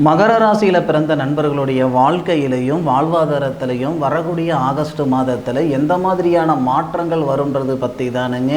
மகர ராசியில் பிறந்த நண்பர்களுடைய வாழ்க்கையிலையும் வாழ்வாதாரத்திலையும் வரக்கூடிய ஆகஸ்ட் மாதத்தில் எந்த மாதிரியான மாற்றங்கள் வரும்ன்றது பற்றி தானுங்க.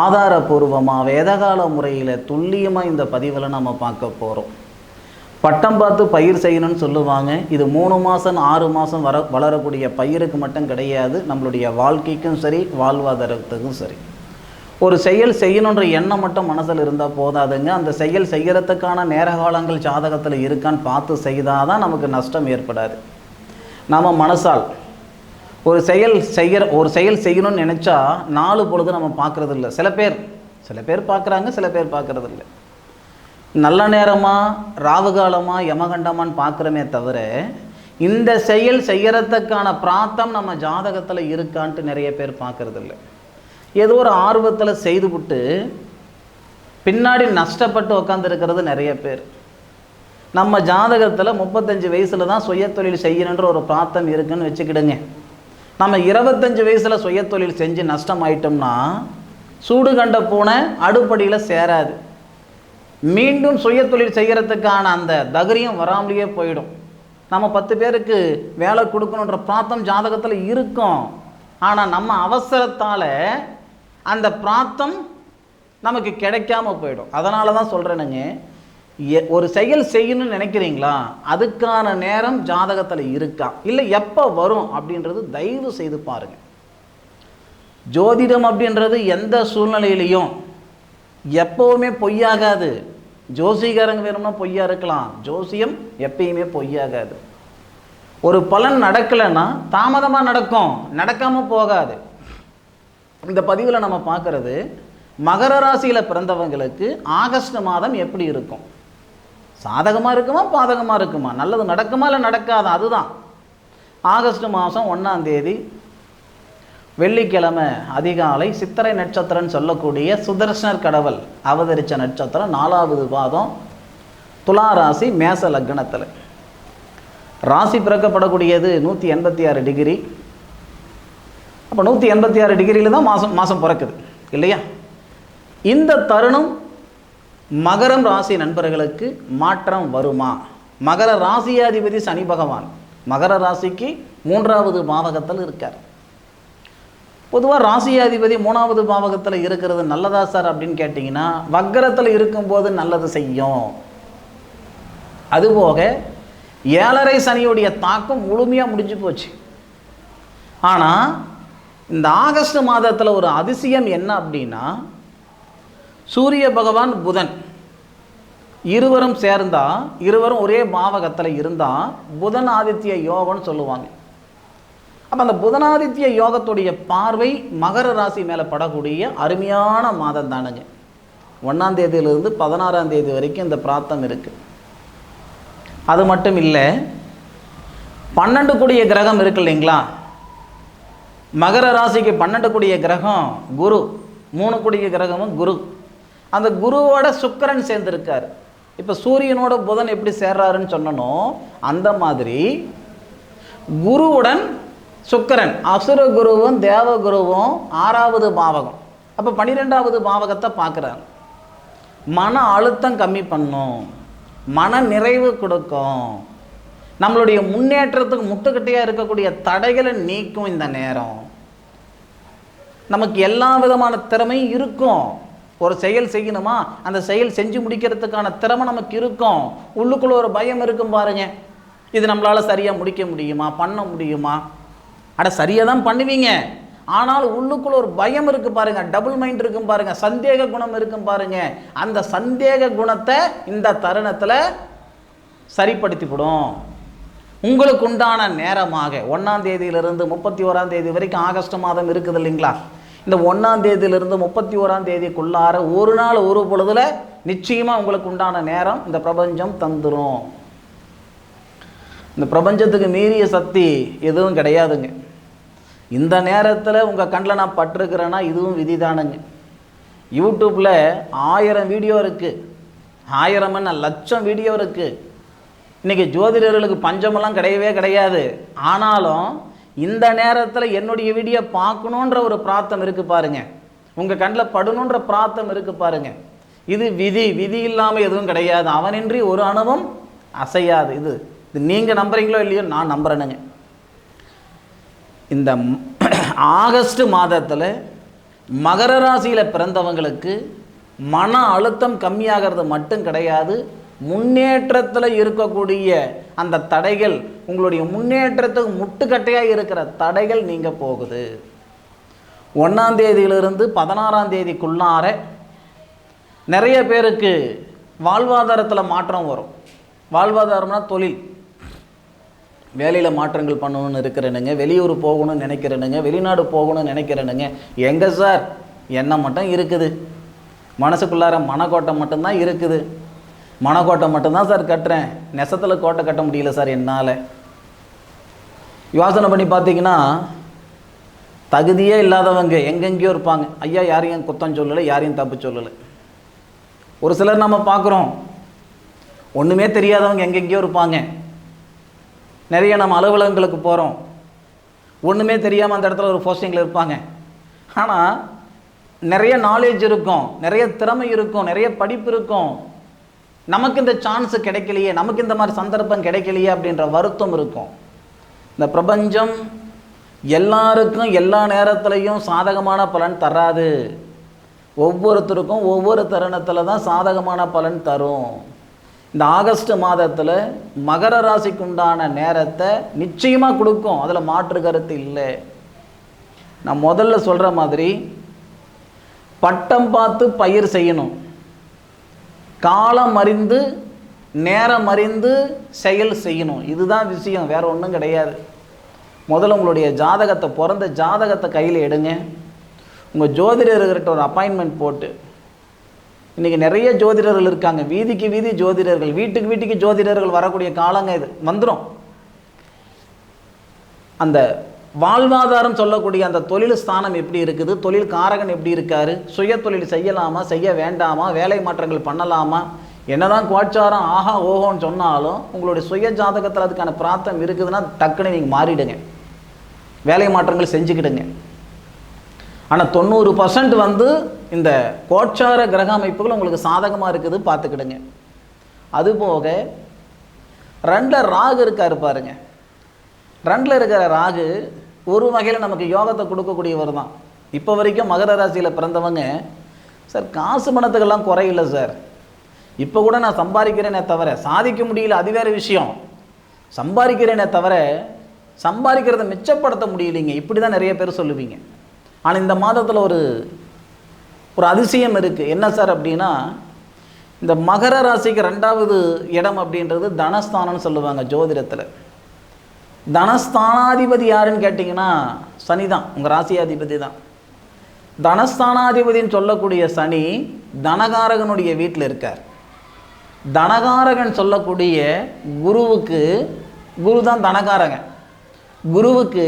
ஆதாரபூர்வமாக வேதகால முறையில் துல்லியமாக இந்த பதிவில் நம்ம பார்க்க போகிறோம் பட்டம் பார்த்து பயிர் செய்யணும்னு சொல்லுவாங்க. இது மூணு மாதம் ஆறு மாதம் வர வளரக்கூடிய பயிருக்கு மட்டும் கிடையாது. நம்மளுடைய வாழ்க்கைக்கும் சரி வாழ்வாதாரத்துக்கும் சரி. ஒரு செயல் செய்யணுன்ற எண்ணம் மட்டும் மனசில் இருந்தால் போதாதுங்க. அந்த செயல் செய்கிறதுக்கான நேர காலங்கள் ஜாதகத்தில் இருக்கான்னு பார்த்து செய்தால் தான் நமக்கு நஷ்டம் ஏற்படாது. நம்ம மனசால் ஒரு செயல் செய்கிற ஒரு செயல் செய்யணும்னு நினச்சா நாலு பொழுது நம்ம பார்க்குறது இல்லை சில பேர் சில பேர் பார்க்குறாங்க சில பேர் பார்க்குறது இல்லை நல்ல நேரமாக ராவுகாலமா யமகண்டமான்னு பார்க்குறோமே தவிர இந்த செயல் செய்கிறதுக்கான பிராத்தம் நம்ம ஜாதகத்தில் இருக்கான்ட்டு நிறைய பேர் பார்க்குறதில்லை. ஏதோ ஒரு ஆர்வத்தில் செய்துவிட்டு பின்னாடி நஷ்டப்பட்டு உக்காந்துருக்கிறது நிறைய பேர். நம்ம ஜாதகத்தில் முப்பத்தஞ்சு வயசில் தான் சுயத்தொழில் செய்யணுன்ற ஒரு பிராத்தம் இருக்குன்னு வச்சுக்கிடுங்க. நம்ம இருபத்தஞ்சு வயசில் சுயத்தொழில் செஞ்சு நஷ்டம் ஆயிட்டோம்னா சூடு கண்ட பூனை அடுப்படியில் சேராது. மீண்டும் சுயத்தொழில் செய்கிறதுக்கான அந்த தகரியம் வராமலேயே போயிடும். நம்ம பத்து பேருக்கு வேலை கொடுக்கணுன்ற பிராத்தம் ஜாதகத்தில் இருக்கும். ஆனால் நம்ம அவசரத்தால் அந்த பிராத்தம் நமக்கு கிடைக்காம போயிடும். அதனால தான் சொல்கிறேனுங்க எ- ஒரு செயல் செய்யணும்னு நினைக்கிறீங்களா? அதுக்கான நேரம் ஜாதகத்தில் இருக்கா? இல்லை எப்போ வரும் அப்படின்றது தயவு செய்து பாருங்கள் ஜோதிடம் அப்படின்றது எந்த சூழ்நிலையிலையும் எப்போவுமே பொய்யாகாது. ஜோசிகாரங்க வேணும்னா பொய்யா இருக்கலாம். ஜோசியம் எப்பயுமே பொய்யாகாது. ஒரு பலன் நடக்கலைன்னா தாமதமாக நடக்கும். நடக்காமல் போகாது. இந்த பதிவில் நம்ம பார்க்கறது மகர ராசியில் பிறந்தவங்களுக்கு ஆகஸ்ட் மாதம் எப்படி இருக்கும்? சாதகமாக இருக்குமா பாதகமாக இருக்குமா? நல்லது நடக்குமா இல்லை நடக்காதா? அதுதான். ஆகஸ்ட் மாதம் ஒன்றாம் தேதி வெள்ளிக்கிழமை அதிகாலை சித்திரை நட்சத்திரம்னு சொல்லக்கூடிய சுதர்சனர் கடவுள் அவதரித்த நட்சத்திரம் நாலாவது பாதம் துலா ராசி மேச லக்னத்தில். ராசி பிறக்கப்படக்கூடியது நூற்றி எண்பத்தி ஆறு டிகிரி. அப்போ நூற்றி எண்பத்தி ஆறு டிகிரியில் தான் மாதம் மாதம் பிறக்குது. இல்லையா? இந்த தருணம் மகரம் ராசி நண்பர்களுக்கு மாற்றம் வருமா? மகர ராசியாதிபதி சனி பகவான் மகர ராசிக்கு மூன்றாவது பாவகத்தில் இருக்கார். பொதுவாக ராசியாதிபதி மூணாவது பாவகத்தில் இருக்கிறது நல்லதா சார் அப்படின்னு கேட்டிங்கன்னா வக்கரத்தில் இருக்கும்போது நல்லது செய்யும். அதுபோக ஏழரை சனியுடைய தாக்கம் முழுமையாக முடிஞ்சு போச்சு. ஆனால் இந்த ஆகஸ்ட் மாதத்தில் ஒரு அதிசயம் என்ன அப்படின்னா சூரிய பகவான் புதன். இருவரும் சேர்ந்தா இருவரும் ஒரே பாவகத்தில் இருந்தால் புதன் ஆதித்ய யோகம்னு சொல்லுவாங்க. அப்போ அந்த புதனாதித்ய யோகத்துடைய பார்வை மகர ராசி மேலே படக்கூடிய அருமையான மாதம் தானுங்க. ஒன்றாம் தேதியிலிருந்து பதினாறாம் தேதி வரைக்கும் இந்த பிராத்தம் இருக்குது அது மட்டும் இல்லை பன்னெண்டு கூடிய கிரகம் இருக்கு இல்லைங்களா? மகர ராசிக்கு பன்னெண்டு கூடிய கிரகம் குரு. மூணு கூடிய கிரகமும் குரு. அந்த குருவோட சுக்கரன் சேர்ந்துருக்கார். இப்போ சூரியனோட புதன் எப்படி சேர்றாருன்னு சொன்னனோ அந்த மாதிரி குருவுடன் சுக்கரன் அசுர குருவும் தேவ குருவும் ஆறாவது பாவகம் அப்போ பன்னிரெண்டாவது பாவகத்தை பார்க்குறாங்க மன அழுத்தம் கம்மி பண்ணும். மன நிறைவு கொடுக்கும். நம்மளுடைய முன்னேற்றத்துக்கு முட்டுக்கட்டையாக இருக்கக்கூடிய தடைகளை நீக்கும் இந்த நேரம். நமக்கு எல்லா விதமான திறமையும் இருக்கும். ஒரு செயல் செய்யணுமா? அந்த செயல் செஞ்சு முடிக்கிறதுக்கான திறமை நமக்கு இருக்கும். உள்ளுக்குள்ளே ஒரு பயம் இருக்கும் பாருங்க. இது நம்மளால் சரியாக முடிக்க முடியுமா? பண்ண முடியுமா? அட சரியாக தான் பண்ணுவீங்க. ஆனால் உள்ளுக்குள்ள ஒரு பயம் இருக்கு பாருங்க. டபுள் மைண்ட் இருக்கும் பாருங்க. சந்தேக குணம் இருக்கும் பாருங்க. அந்த சந்தேக குணத்தை இந்த தருணத்தில் சரிப்படுத்திவிடும். உங்களுக்கு உண்டான நேரமாக ஒன்றாம் தேதியிலிருந்து முப்பத்தி ஓராம் தேதி வரைக்கும் ஆகஸ்ட் மாதம் இருக்குது இல்லைங்களா? இந்த ஒன்றாம் தேதியிலிருந்து முப்பத்தி ஓராம் தேதிக்குள்ளார ஒரு நாள் ஒரு பொழுதுல நிச்சயமாக உங்களுக்கு உண்டான நேரம் இந்த பிரபஞ்சம் தந்துரும். இந்த பிரபஞ்சத்துக்கு மீறிய சக்தி எதுவும் கிடையாதுங்க. இந்த நேரத்தில் உங்கள் கண்ணில் நான் பட்டிருக்கிறேன்னா இதுவும் விதிதானுங்க. யூடியூப்பில் ஆயிரம் வீடியோ இருக்குது ஆயிரம் என்ன லட்சம் வீடியோ இருக்குது இன்றைக்கி ஜோதிடர்களுக்கு பஞ்சமெல்லாம் கிடையவே கிடையாது. ஆனாலும் இந்த நேரத்தில் என்னுடைய வீடியோ பார்க்கணுன்ற ஒரு பிரார்த்தம் இருக்குது பாருங்கள் உங்கள் கண்ணில் படணுன்ற பிரார்த்தம் இருக்குது பாருங்கள் இது விதி. விதி இல்லாமல் எதுவும் கிடையாது. அவனின்றி ஒரு அணுவும் அசையாது. இது இது நீங்கள் நம்புறீங்களோ இல்லையோ நான் நம்புறேனுங்க. இந்த ஆகஸ்ட் மாதத்தில் மகர ராசியில் பிறந்தவங்களுக்கு மன அழுத்தம் கம்மியாகிறது மட்டும் கிடையாது. முன்னேற்றத்தில் இருக்கக்கூடிய அந்த தடைகள் உங்களுடைய முன்னேற்றத்துக்கு முட்டுக்கட்டையாக இருக்கிற தடைகள் நீங்கள் போகுது. ஒன்றாம் தேதியிலிருந்து பதினாறாம் தேதிக்குள்ளார நிறைய பேருக்கு வாழ்வாதாரத்தில் மாற்றம் வரும். வாழ்வாதாரம்னா தொழில். வேலையில் மாற்றங்கள் பண்ணணும்னு இருக்கிறேனுங்க வெளியூர் போகணும்னு நினைக்கிறேனுங்க வெளிநாடு போகணும்னு நினைக்கிறேனுங்க. எங்கே சார்? எண்ணம் மட்டும் இருக்குது. மனசுக்குள்ளார மனக்கோட்டை மட்டும்தான் இருக்குது. மனக்கோட்டை மட்டும்தான் சார் கட்டுறேன். நெசத்தில் கோட்டை கட்ட முடியல சார் என்னால். யோசனை பண்ணி பார்த்தீங்கன்னா தகுதியே இல்லாதவங்க எங்கெங்கேயோ இருப்பாங்க. ஐயா யாரையும் குத்தம் சொல்லலை யாரையும் தப்பு சொல்லலை. ஒரு சிலர் நம்ம பார்க்குறோம். ஒன்றுமே தெரியாதவங்க எங்கெங்கேயோ இருப்பாங்க. நிறைய நம்ம அலுவலகங்களுக்கு போகிறோம் ஒன்றுமே தெரியாமல் அந்த இடத்துல ஒரு போஸ்டிங்கில் இருப்பாங்க. ஆனால் நிறைய நாலேஜ் இருக்கும் நிறைய திறமை இருக்கும் நிறைய படிப்பு இருக்கும். நமக்கு இந்த சான்ஸ் கிடைக்கலையே நமக்கு இந்த மாதிரி சந்தர்ப்பம் கிடைக்கலையே அப்படின்ற வருத்தம் இருக்கும். இந்த பிரபஞ்சம் எல்லாருக்கும் எல்லா நேரத்துலையும் சாதகமான பலன் தராது. ஒவ்வொருத்தருக்கும் ஒவ்வொரு தருணத்தில் தான் சாதகமான பலன் தரும். இந்த ஆகஸ்ட் மாதத்தில் மகர ராசிக்கு உண்டான நேரத்தை நிச்சயமாக கொடுக்கும். அதில் மாற்று கருத்து இல்லை. நான் முதல்ல சொல்கிற மாதிரி பட்டம் பார்த்து பயிர் செய்யணும். காலம் அறிந்து நேரம் அறிந்து செயல் செய்யணும். இதுதான் விஷயம் வேற ஒன்றும் கிடையாது. முதல்ல உங்களுடைய ஜாதகத்தை பிறந்த ஜாதகத்தை கையில் எடுங்க. உங்கள் ஜோதிடர்கிட்ட ஒரு அப்பாயின்மெண்ட் போட்டு. இன்றைக்கி நிறைய ஜோதிடர்கள் இருக்காங்க. வீதிக்கு வீதி ஜோதிடர்கள் வீட்டுக்கு வீட்டுக்கு ஜோதிடர்கள் வரக்கூடிய காலங்க இது. வந்துடும் அந்த வாழ்வாதாரம் சொல்லக்கூடிய அந்த தொழில் ஸ்தானம் எப்படி இருக்குது? தொழில் காரகன் எப்படி இருக்காரு? சுய தொழில் செய்யலாமா? செய்ய வேண்டாமா? வேலை மாற்றங்கள் பண்ணலாமா? என்னதான் குவாட்சாரம் ஆஹா ஓஹோன்னு சொன்னாலும் உங்களுடைய சுய ஜாதகத்தில் அதுக்கான பிராத்தம் இருக்குதுன்னா டக்குன்னு நீங்கள் மாறிடுங்க. வேலை மாற்றங்கள் செஞ்சுக்கிடுங்க. ஆனால் தொண்ணூறு பர்சன்ட் வந்து இந்த கோச்சார கிரக அமைப்புகள் உங்களுக்கு சாதகமாக இருக்குது பார்த்துக்கிடுங்க. அதுபோக ரெண்டில் ராகு இருக்கார் பாருங்க. ரெண்டில் இருக்கிற ராகு ஒரு வகையில் நமக்கு யோகத்தை கொடுக்கக்கூடியவர் தான். இப்போ வரைக்கும் மகர ராசியில் பிறந்தவங்க சார் காசு பணத்துக்கெல்லாம் குறையில்லை சார். இப்போ கூட நான் சம்பாதிக்கிறேனே தவிர சாதிக்க முடியல அது வேறு விஷயம். சம்பாதிக்கிறேனே தவிர சம்பாதிக்கிறத மிச்சப்படுத்த முடியலைங்க. இப்படி தான் நிறைய பேர் சொல்லுவீங்க. ஆனால் இந்த மாதத்தில் ஒரு ஒரு அதிசயம் இருக்குது என்ன சார் அப்படின்னா இந்த மகர ராசிக்கு ரெண்டாவது இடம் அப்படின்றது தனஸ்தானம்னு சொல்லுவாங்க ஜோதிடத்தில். தனஸ்தானாதிபதி யாருன்னு கேட்டிங்கன்னா சனி தான் உங்கள் ராசியாதிபதி தான். தனஸ்தானாதிபதின்னு சொல்லக்கூடிய சனி தனகாரகனுடைய வீட்டில் இருக்கார். தனகாரகன் சொல்லக்கூடிய குருவுக்கு குரு தான் தனகாரகன். குருவுக்கு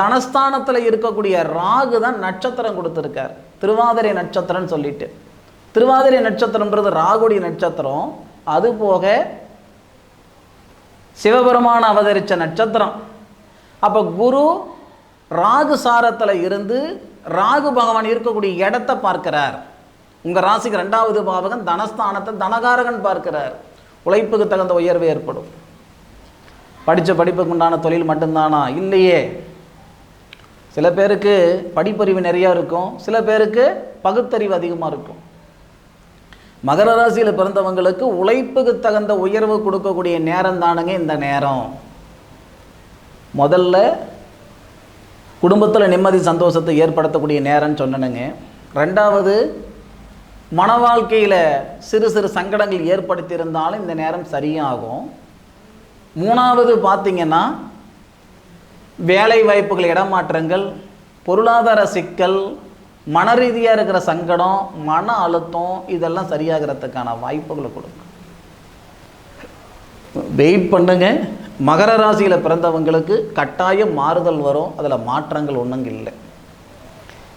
தனஸ்தானத்தில் இருக்கக்கூடிய ராகு தான் நட்சத்திரம் கொடுத்துருக்கார். திருவாதிரை நட்சத்திரம்னு சொல்லிட்டு. திருவாதிரை நட்சத்திரம்ன்றது ராகுடைய நட்சத்திரம். அது போக சிவபெருமான் அவதரித்த நட்சத்திரம். அப்போ குரு ராகு சாரத்தில் இருந்து ராகு பகவான் இருக்கக்கூடிய இடத்த பார்க்கிறார். உங்கள் ராசிக்கு ரெண்டாவது பாவகன் தனஸ்தானத்தை தனகாரகன் பார்க்கிறார். உழைப்புக்கு தகுந்த உயர்வு ஏற்படும். படித்த படிப்புக்கு உண்டான தொழில் மட்டும்தானா? இல்லையே. சில பேருக்கு படிப்பறிவு நிறையா இருக்கும். சில பேருக்கு பகுத்தறிவு அதிகமாக இருக்கும். மகர ராசியில் பிறந்தவங்களுக்கு உழைப்புக்கு தகுந்த உயர்வு கொடுக்கக்கூடிய நேரம் தானுங்க இந்த நேரம். முதல்ல குடும்பத்தில் நிம்மதி சந்தோஷத்தை ஏற்படுத்தக்கூடிய நேரம்னு சொன்னனுங்க. ரெண்டாவது மன வாழ்க்கையில் சிறு சிறு சங்கடங்கள் ஏற்படுத்தியிருந்தாலும் இந்த நேரம் சரியாகும். மூணாவது பார்த்திங்கன்னா வேலை வாய்ப்புகள் இடமாற்றங்கள் பொருளாதார சிக்கல் மன ரீதியாக இருக்கிற சங்கடம் மன அழுத்தம் இதெல்லாம் சரியாகிறதுக்கான வாய்ப்புகளை கொடுக்கும். வெயிட் பண்ணுங்க. மகர ராசியில் பிறந்தவங்களுக்கு கட்டாயம் மாறுதல் வரும். அதில் மாற்றங்கள் ஒன்றுங்க இல்லை.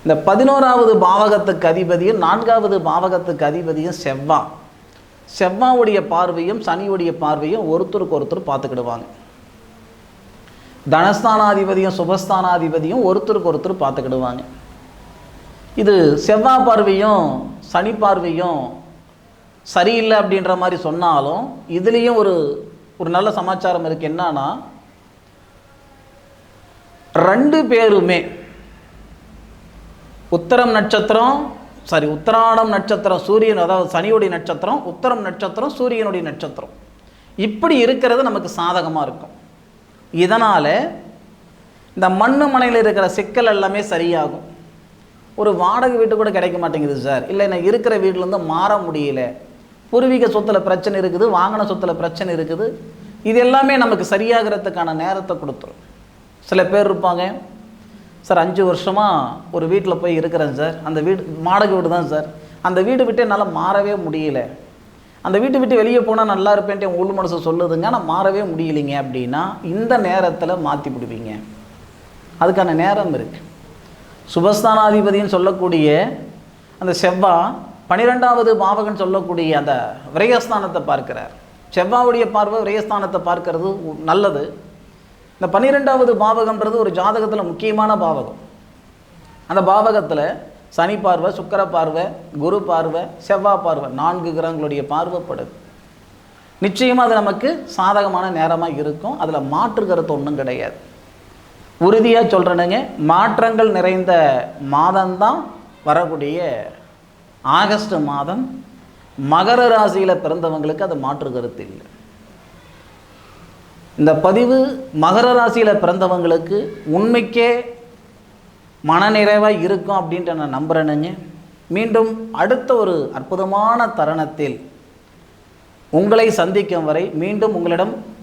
இந்த பதினோராவது பாவகத்துக்கு அதிபதியும் நான்காவது பாவகத்துக்கு அதிபதியும் செவ்வா. செவ்வாவுடைய பார்வையும் சனியுடைய பார்வையும் ஒருத்தருக்கு ஒருத்தர் பார்த்துக்கிடுவாங்க. தனஸ்தானாதிபதியும் சுபஸ்தானாதிபதியும் ஒருத்தருக்கு ஒருத்தர் பார்த்துக்கிடுவாங்க. இது செவ்வாய் பார்வையும் சனி பார்வையும் சரியில்லை அப்படின்ற மாதிரி சொன்னாலும் இதுலேயும் ஒரு ஒரு நல்ல சமாச்சாரம் இருக்குது என்னன்னா ரெண்டு பேருமே உத்தரம் நட்சத்திரம் சாரி உத்தராடம் நட்சத்திரம் சூரியன் அதாவது சனியுடைய நட்சத்திரம் உத்தரம் நட்சத்திரம் சூரியனுடைய நட்சத்திரம். இப்படி இருக்கிறது நமக்கு சாதகமாக இருக்கும். இதனால் இந்த மண்ணு மனையில் இருக்கிற சிக்கல் எல்லாமே சரியாகும். ஒரு வாடகை வீட்டு கூட கிடைக்க மாட்டேங்குது சார். இல்லை நான் இருக்கிற வீட்டிலேருந்து மாற முடியல. பூர்வீக சொத்தில் பிரச்சனை இருக்குது வாங்கின சொத்தில் பிரச்சனை இருக்குது. இது எல்லாமே நமக்கு சரியாகிறதுக்கான நேரத்தை கொடுத்துரும். சில பேர் இருப்பாங்க சார் அஞ்சு வருஷமாக ஒரு வீட்டில் போய் இருக்கிறேன் சார். அந்த வீடு வாடகை வீடு தான் சார். அந்த வீடு விட்டு என்னால் மாறவே முடியல. அந்த வீட்டு விட்டு வெளியே போனால் நல்லா இருப்பேன்ட்டு என் உள் மனசு சொல்லுதுங்க ஆனால் மாறவே முடியலைங்க அப்படின்னா இந்த நேரத்தில் மாற்றி பிடிப்பீங்க அதுக்கான நேரம் இருக்குது சுபஸ்தானாதிபதின்னு சொல்லக்கூடிய அந்த செவ்வா பனிரெண்டாவது பாவகன் சொல்லக்கூடிய அந்த விரயஸ்தானத்தை பார்க்கிறார். செவ்வாவுடைய பார்வை விரயஸ்தானத்தை பார்க்கறது உ- நல்லது. இந்த பன்னிரெண்டாவது பாவகம்ன்றது ஒரு ஜாதகத்தில் முக்கியமான பாவகம். அந்த பாவகத்தில் சனி பார்வை சுக்கர பார்வை குரு பார்வை செவ்வாய் பார்வை நான்கு கிரகங்களுடைய பார்வைப்படுது. நிச்சயமாக அது நமக்கு சாதகமான நேரமாக இருக்கும். அதில் மாற்று கருத்து ஒன்றும் கிடையாது. உறுதியாக சொல்கிறேனுங்க மாற்றங்கள் நிறைந்த மாதம்தான் வரக்கூடிய ஆகஸ்ட் மாதம் மகர ராசியில் பிறந்தவங்களுக்கு அது மாற்று கருத்து இல்லை. இந்த பதிவு மகர ராசியில் பிறந்தவங்களுக்கு உண்மைக்கே மனநிறைவாக இருக்கும் அப்படின்ட்டு நான் நம்புகிறேனுங்க மீண்டும் அடுத்த ஒரு அற்புதமான தருணத்தில் உங்களை சந்திக்கும் வரை மீண்டும் உங்களிடம்